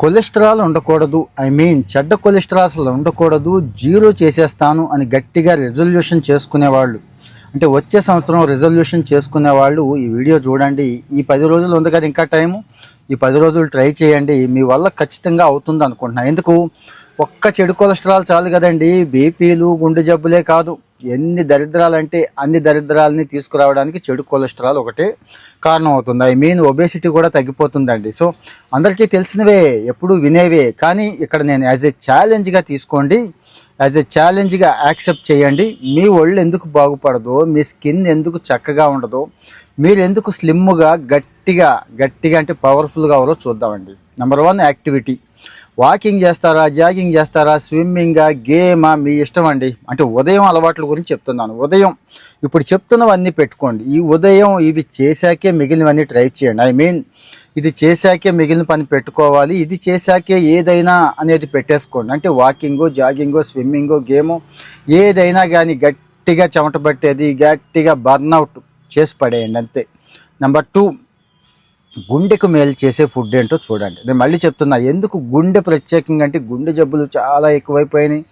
Cholesterol ఉండకూడదు. I mean చెడ్డ cholesterol అసలు ఉండకూడదు. జీరో చేసేస్తాను అని గట్టిగా రెజల్యూషన్ చేసుకునేవాళ్ళు. అంటే వచ్చే సంవత్సరం రెజల్యూషన్ చేసుకునే వాళ్ళు ఈ వీడియో చూడండి. ఈ పది రోజులు ఉంది కదా ఇంకా టైము. ఈ పది రోజులు ట్రై చేయండి. మీ వల్ల ఖచ్చితంగా అవుతుంది అనుకుంటున్నాను ఎందుకు? ఒక్క చెడు కొలెస్ట్రాల్ చాలు కదండి. బీపీలు గుండె జబ్బులే కాదు. ఎన్ని దరిద్రాలు అంటే అన్ని దరిద్రాలని తీసుకురావడానికి చెడు కొలెస్ట్రాల్ ఒకటే కారణం అవుతుంది ఐ మీన్ ఒబేసిటీ కూడా తగ్గిపోతుందండి. సో అందరికీ తెలిసినవే ఎప్పుడు వినేవే. కానీ ఇక్కడ నేను యాజ్ ఎ ఛాలెంజ్గా తీసుకోండి. యాజ్ ఎ ఛాలెంజ్గా యాక్సెప్ట్ చేయండి. మీ ఒళ్ళు ఎందుకు బాగుపడదో మీ స్కిన్ ఎందుకు చక్కగా ఉండదో మీరు ఎందుకు స్లిమ్గా గట్టిగా గట్టిగా అంటే పవర్ఫుల్గా అవరో చూద్దామండి. నెంబర్ వన్ యాక్టివిటీ వాకింగ్ చేస్తారా జాగింగ్ చేస్తారా స్విమ్మింగా గేమా మీ ఇష్టం అండి. అంటే ఉదయం అలవాట్ల గురించి చెప్తున్నాను. ఉదయం ఇప్పుడు చెప్తున్నవన్నీ పెట్టుకోండి. ఈ ఉదయం ఇవి చేశాకే మిగిలినవన్నీ ట్రై చేయండి. ఐ మీన్ ఇది చేశాకే మిగిలిన పని పెట్టుకోవాలి. ఇది చేశాకే ఏదైనా అనేది పెట్టేసుకోండి. అంటే వాకింగు జాగింగు స్విమ్మింగు గేము ఏదైనా కానీ గట్టిగా చెమట పట్టేది గట్టిగా బర్న్అవుట్ చేసి పడేయండి అంతే. నెంబర్ టూ గుండెకు మేలు చేసే ఫుడ్ ఏంటో చూడండి. నేను మళ్ళీ చెప్తున్నా ఎందుకు గుండె ప్రత్యేకంగా అంటే గుండె జబ్బులు చాలా ఎక్కువైపోయినాయి.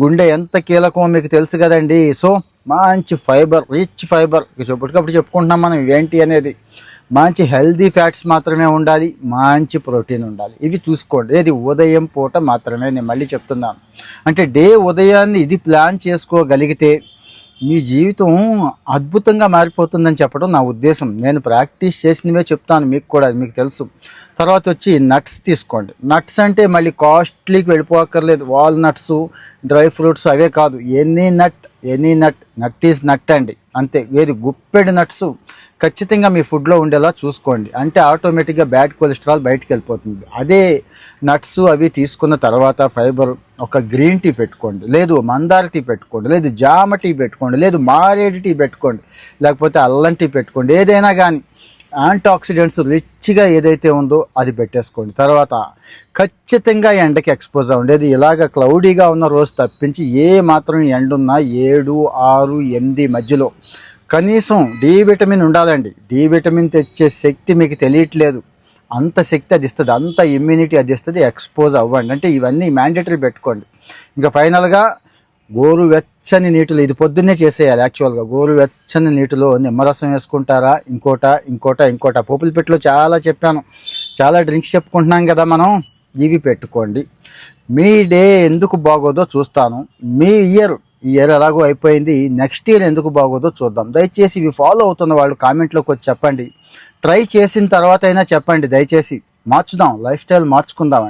గుండె ఎంత కీలకమో మీకు తెలుసు కదండి. సో మంచి ఫైబర్ రిచ్ ఫైబర్. చెప్పటికప్పుడు చెప్పుకుంటున్నాం మనం ఇవేంటి అనేది. మంచి హెల్దీ ఫ్యాట్స్ మాత్రమే ఉండాలి మంచి ప్రోటీన్ ఉండాలి. ఇవి చూసుకోండి. ఇది ఉదయం పూట మాత్రమే నేను మళ్ళీ చెప్తున్నాను. అంటే డే ఉదయాన్ని ఇది ప్లాన్ చేసుకోగలిగితే మీ జీవితం అద్భుతంగా మారిపోతుందని చెప్పడం నా ఉద్దేశం. నేను ప్రాక్టీస్ చేసినవే చెప్తాను మీకు కూడా అది మీకు తెలుసు. తర్వాత వచ్చి నట్స్ తీసుకోండి. నట్స్ అంటే మళ్ళీ కాస్ట్లీకి వెళ్ళిపోక్కర్లేదు వాల్ నట్స్ డ్రై ఫ్రూట్స్ అవే కాదు. Any nut any nut nut is nut అండి. అంతే. ఏది గుప్పెడు నట్స్ ఖచ్చితంగా మీ ఫుడ్లో ఉండేలా చూసుకోండి. అంటే ఆటోమేటిక్గా బ్యాడ్ కొలెస్ట్రాల్ బయటకు వెళ్ళిపోతుంది. అదే నట్స్ అవి తీసుకున్న తర్వాత ఫైబర్ ఒక గ్రీన్ టీ పెట్టుకోండి లేదు మందార టీ పెట్టుకోండి లేదు జామ టీ పెట్టుకోండి లేదు మారేడు టీ పెట్టుకోండి లేకపోతే అల్లం టీ పెట్టుకోండి ఏదైనా కానీ యాంటీ ఆక్సిడెంట్స్ రిచ్గా ఏదైతే ఉందో అది పెట్టేసుకోండి. తర్వాత ఖచ్చితంగా ఎండకి ఎక్స్పోజ్ ఉండేది ఇలాగ క్లౌడీగా ఉన్న రోజు తప్పించి ఏ మాత్రం ఎండ ఉన్నా ఏడు ఆరు ఎనిమిది మధ్యలో కనీసం డి విటమిన్ ఉండాలండి. డి విటమిన్ తెచ్చే శక్తి మీకు తెలియట్లేదు. అంత శక్తి అది ఇస్తుంది అంత ఇమ్యూనిటీ అది ఇస్తుంది ఎక్స్పోజ్ అవ్వండి. అంటే ఇవన్నీ మ్యాండేటరీ పెట్టుకోండి. ఇంకా ఫైనల్గా గోరు వెచ్చని నీటిలో ఇది పొద్దున్నే చేసేయాలి యాక్చువల్గా గోరు వెచ్చని నీటిలో నిమ్మరసం వేసుకుంటారా? ఇంకోట ఇంకోట ఇంకోట. పోపులపెట్టులో చాలా చెప్పాను. చాలా డ్రింక్స్ చెప్పుకుంటున్నాం కదా మనం. ఇవి పెట్టుకోండి. మీ డే ఎందుకు బాగోదో చూస్తాను. మీ ఇయర్ ఈ ఇయర్ ఎలాగో అయిపోయింది నెక్స్ట్ ఇయర్ ఎందుకు బాగోదో చూద్దాం. దయచేసి ఇవి ఫాలో అవుతున్న వాళ్ళు కామెంట్లోకి వచ్చి చెప్పండి. ట్రై చేసిన తర్వాత అయినా చెప్పండి దయచేసి. మార్చుదాం లైఫ్ స్టైల్ మార్చుకుందాం